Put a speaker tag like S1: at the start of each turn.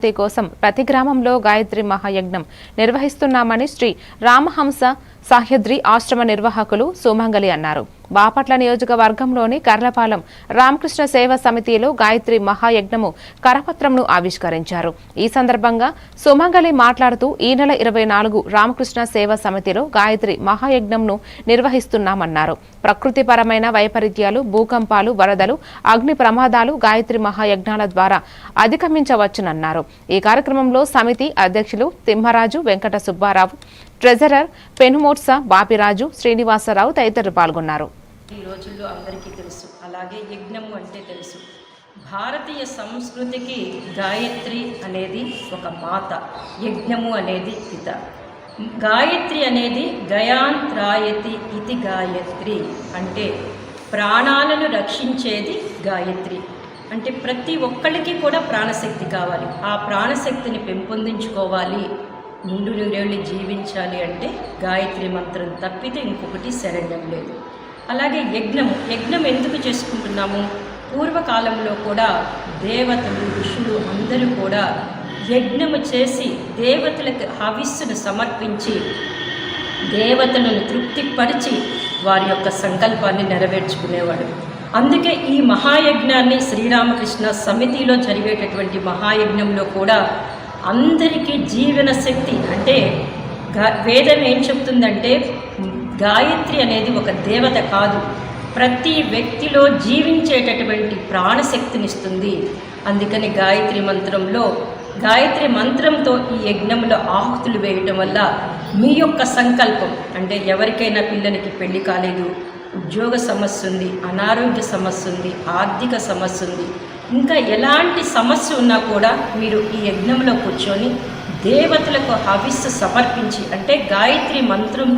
S1: శాంతి కోసం ప్రతి గ్రామంలో గాయత్రి మహాయజ్ఞం నిర్వహిస్తున్నామని శ్రీ రామహంస సాహ్యద్రి ఆశ్రమ నిర్వాహకులు సుమంగలి అన్నారు. బాపట్ల నియోజకవర్గంలోని కర్లపాలెం రామకృష్ణ సేవా సమితిలో గాయత్రి మహాయజ్ఞము కరపత్రంను ఆవిష్కరించారు. ఈ సందర్భంగా సుమంగలి మాట్లాడుతూ ఈ నెల ఇరవై నాలుగు రామకృష్ణ సేవా సమితిలో గాయత్రి మహాయజ్ఞంను నిర్వహిస్తున్నామన్నారు. ప్రకృతిపరమైన వైపరీత్యాలు భూకంపాలు వరదలు అగ్ని ప్రమాదాలు గాయత్రి మహాయజ్ఞాల ద్వారా అధిగమించవచ్చునన్నారు. ఈ కార్యక్రమంలో సమితి అధ్యక్షులు తిమ్మరాజు వెంకట సుబ్బారావు ట్రెజరర్ పెనుమోట్స బాపిరాజు శ్రీనివాసరావు తదితరులు పాల్గొన్నారు.
S2: ఈ రోజుల్లో అందరికీ తెలుసు. అలాగే యజ్ఞము అంటే తెలుసు. భారతీయ సంస్కృతికి గాయత్రి అనేది ఒక మాత. యజ్ఞము అనేది పిత. గాయత్రి అనేది గయాంత్రాయతి ఇది గాయత్రి. అంటే ప్రాణాలను రక్షించేది గాయత్రి. అంటే ప్రతి ఒక్కరికి కూడా ప్రాణశక్తి కావాలి. ఆ ప్రాణశక్తిని పెంపొందించుకోవాలి. నిండు నూరేళ్ళు జీవించాలి అంటే గాయత్రి మంత్రం తప్పితే ఇంకొకటి శరణ్యం లేదు. అలాగే యజ్ఞము యజ్ఞం ఎందుకు చేసుకుంటున్నాము? పూర్వకాలంలో కూడా దేవతలు ఋషులు అందరూ కూడా యజ్ఞము చేసి దేవతలకు హవిస్సును సమర్పించి దేవతలను తృప్తిపరిచి వారి యొక్క సంకల్పాన్ని నెరవేర్చుకునేవాడు. అందుకే ఈ మహాయజ్ఞాన్ని శ్రీరామకృష్ణ సమితిలో జరిగేటటువంటి మహాయజ్ఞంలో కూడా అందరికీ జీవన శక్తి అంటే వేదం ఏం చెప్తుందంటే గాయత్రి అనేది ఒక దేవత కాదు. ప్రతి వ్యక్తిలో జీవించేటటువంటి ప్రాణశక్తినిస్తుంది. అందుకని గాయత్రి మంత్రంలో గాయత్రి మంత్రంతో ఈ యజ్ఞంలో ఆహుతులు వేయటం వల్ల మీ యొక్క సంకల్పం అంటే ఎవరికైనా పిల్లలకి పెళ్ళి కాలేదు ఉద్యోగ సమస్య ఉంది అనారోగ్య సమస్య ఉంది ఆర్థిక సమస్య ఉంది ఇంకా ఎలాంటి సమస్య ఉన్నా కూడా మీరు ఈ యజ్ఞంలో కూర్చొని దేవతలకు హవిస్సు సమర్పించి అంటే గాయత్రి మంత్రం